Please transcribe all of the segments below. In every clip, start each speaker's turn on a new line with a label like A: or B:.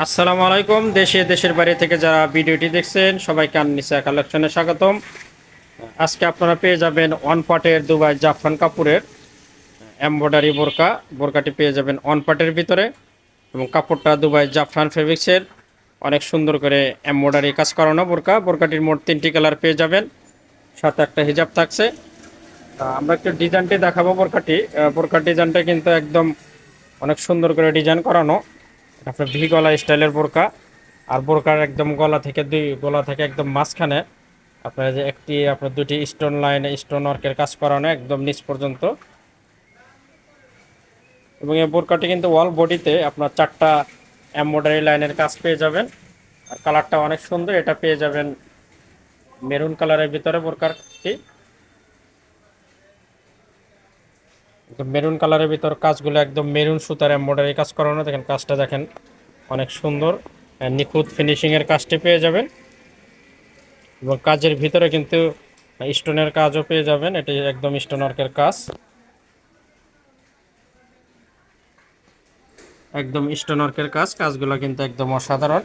A: আসসালামু আলাইকুম। দেশে, দেশের বাইরে থেকে যারা ভিডিওটি দেখছেন, সবাইকে আননিসা কালেকশনে স্বাগতম। আজকে আপনারা পেয়ে যাবেন ওয়ান পার্টের দুবাই জাফরান কাপুরের এমব্রয়ডারি বোরকা। বোরকাটি পেয়ে যাবেন ওয়ান পার্টের ভিতরে এবং কাপড়টা দুবাই জাফরান ফেব্রিক্সের। অনেক সুন্দর করে এমব্রয়ডারি কাজ করানো বোরকা। বোরকাটির মোট তিনটি কালার পেয়ে যাবেন। সাথে একটা হিজাব থাকছে। আমরা একটু ডিজাইনটি দেখাবো বোরকাটি। বোরকার ডিজাইনটা কিন্তু একদম অনেক সুন্দর করে ডিজাইন করানো। আপনার ভি গলা স্টাইলের বোরকা। আর বোরকার একদম গলা থেকে দুই, গলা থেকে একদম মাঝখানে আপনার যে একটি, আপনার দুটি স্টোন লাইন স্টোন ওয়ার্কের কাজ করানো একদম নিচ পর্যন্ত। এবং এই বোরকাটি কিন্তু ওয়াল বডিতে আপনার চারটা এমব্রয়ডারি লাইনের কাজ পেয়ে যাবেন। আর কালারটা অনেক সুন্দর, এটা পেয়ে যাবেন মেরুন কালারের ভিতরে বোরকারটি একদম মেরুন কালারের ভিতর কাজগুলো একদম মেরুন সুতার এমব্রয়ডারি কাজ করানো। দেখেন, কাজটা দেখেন অনেক সুন্দর নিখুঁত ফিনিশিংয়ের কাজটি পেয়ে যাবেন। এবং কাজের ভিতরে কিন্তু স্টোনের কাজও পেয়ে যাবেন। এটি একদম স্টোন ওয়ার্কের কাজ। একদম স্টোন ওয়ার্কের কাজ। কাজগুলো কিন্তু একদম অসাধারণ।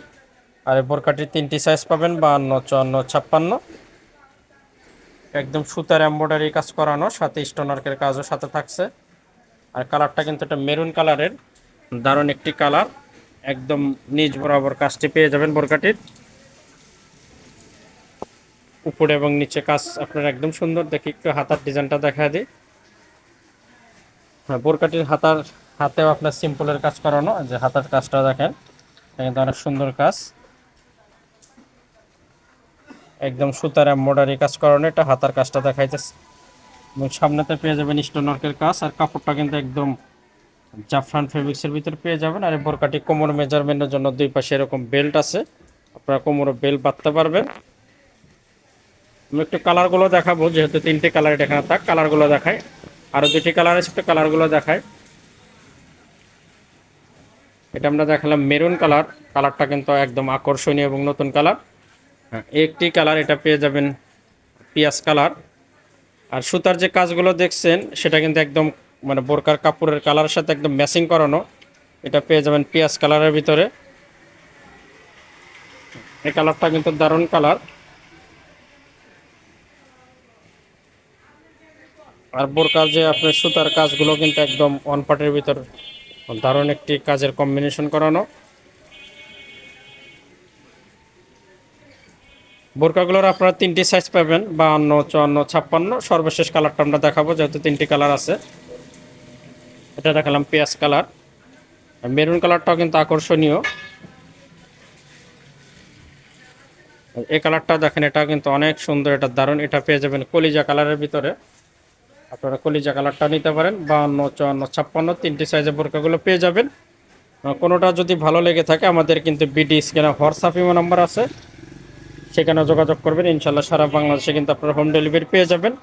A: আর বোরকাটির তিনটি সাইজ পাবেন, বাহান্ন, চুয়ান্ন, ছাপ্পান্ন। একদম সুতার এমব্রয়ডারি কাজ করানো, সাথে স্টোন ওয়ার্কের কাজও সাথে থাকছে। আর কালারটা কিন্তু একটা মেরুন কালারের, দারুণ একটি কালার। একদম নিজ বরাবর কাজটি পেয়ে যাবেন বোরকাটির। উপরে এবং নিচে কাজ আপনার একদম সুন্দর। দেখি একটু হাতার ডিজাইনটা দেখা দিই। হ্যাঁ বোরকাটির হাতার, হাতেও আপনার সিম্পলের কাজ করানো। যে হাতার কাজটা দেখেন কিন্তু অনেক সুন্দর কাজ। একদম সুতার এমব্রয়ডারি কাজ করানো, এটা হাতার কাজটা দেখাইতেছে। এবং সামনেতে পেয়ে যাবেন স্টোন ওয়ার্কের কাজ, আর কাপড়টা কিন্তু একদম জাফরান ফেব্রিক্সের ভিতরে পেয়ে যাবেন। আর এই বোরকাটি কোমর মেজারমেন্টের জন্য দুই পাশে এরকম বেল্ট আছে। আপনারা কোমরে বেল্ট বাঁধতে পারবেন। আমি একটু কালারগুলো দেখাবো, যেহেতু তিনটে কালার এখানে থাক কালারগুলো দেখায় আরও দুটি কালার আছে, একটু কালারগুলো দেখায় এটা আমরা দেখালাম মেরুন কালার কালারটা কিন্তু একদম আকর্ষণীয় এবং নতুন কালার একটি কালার এটা পেয়ে যাবেন, পিয়াজ কালার। আর সুতার যে কাজগুলো দেখছেন, সেটা কিন্তু একদম মানে বোরকার কাপড়ের কালারের সাথে একদম ম্যাচিং করানো। এটা পেয়ে যাবেন পিয়াজ কালারের ভিতরে। এই কালারটা কিন্তু দারুণ কালার। আর বোরকার যে আপনার সুতার কাজগুলো কিন্তু একদম ওয়ান পার্টের ভিতর, দারুণ একটি কাজের কম্বিনেশন করানো। বোরকাগুলোর আপনারা তিনটি সাইজ পাবেন, বাহান্ন, চুয়ান্ন, ছাপ্পান্ন। সর্বশেষ কালারটা আমরা দেখাবো, যেহেতু তিনটি কালার আছে। এটা দেখালাম পেঁয়াজ কালার মেরুন কালারটাও কিন্তু আকর্ষণীয়। এই কালারটা দেখেন এটা কিন্তু অনেক সুন্দর এটা দারুণ। এটা পেয়ে যাবেন কলিজা কালারের ভিতরে। আপনারা কলিজা কালারটা নিতে পারেন, বাহান্ন, চুয়ান্ন, ছাপ্পান্ন, তিনটি সাইজের বোরকাগুলো পেয়ে যাবেন। কোনোটা যদি ভালো লেগে থাকে, আমাদের কিন্তু বিডি স্ক্যানে হোয়াটসঅ্যাপ ইমো নাম্বার আছে। সেখানে যোগাযোগ করবেন। ইনশাল্লাহ সারা বাংলাদেশে কিন্তু আপনারা হোম ডেলিভারি পেয়ে যাবেন।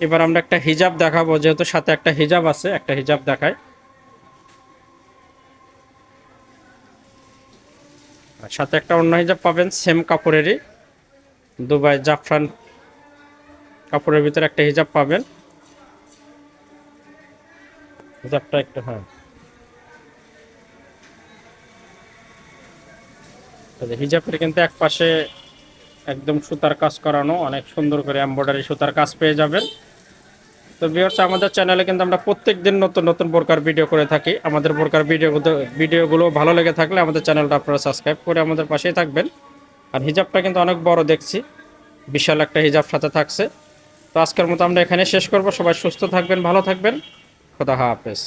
A: এবার আমরা একটা হিজাব দেখাবো, যেহেতু সাথে একটা হিজাব আছে, একটা হিজাব দেখায় সাথে একটা অন্য হিজাব পাবেন সেম কাপড়েরই। দুবাই জাফরান কাপড়ের ভিতরে একটা হিজাব পাবেন। হিজাবটা একটু হ্যাঁ। হিজাবের কিন্তু এক পাশে একদম সুতার কাজ করানো, অনেক সুন্দর করে এমব্রয়ডারি সুতার কাজ পেয়ে যাবেন। তো ভিউয়ার্স আমাদের চ্যানেলে কিন্তু আমরা প্রত্যেক দিন নতুন নতুন বোরকার ভিডিও করে থাকি। আমাদের বোরকার ভিডিও ভিডিওগুলো ভালো লেগে থাকলে আমাদের চ্যানেলটা আপনারা সাবস্ক্রাইব করে আমাদের পাশেই থাকবেন। আর হিজাবটা কিন্তু অনেক বড় দেখছি, বিশাল একটা হিজাব সাথে থাকছে। তো আজকের মতো আমরা এখানে শেষ করব। সবাই সুস্থ থাকবেন, ভালো থাকবেন। খোদা হাফেজ।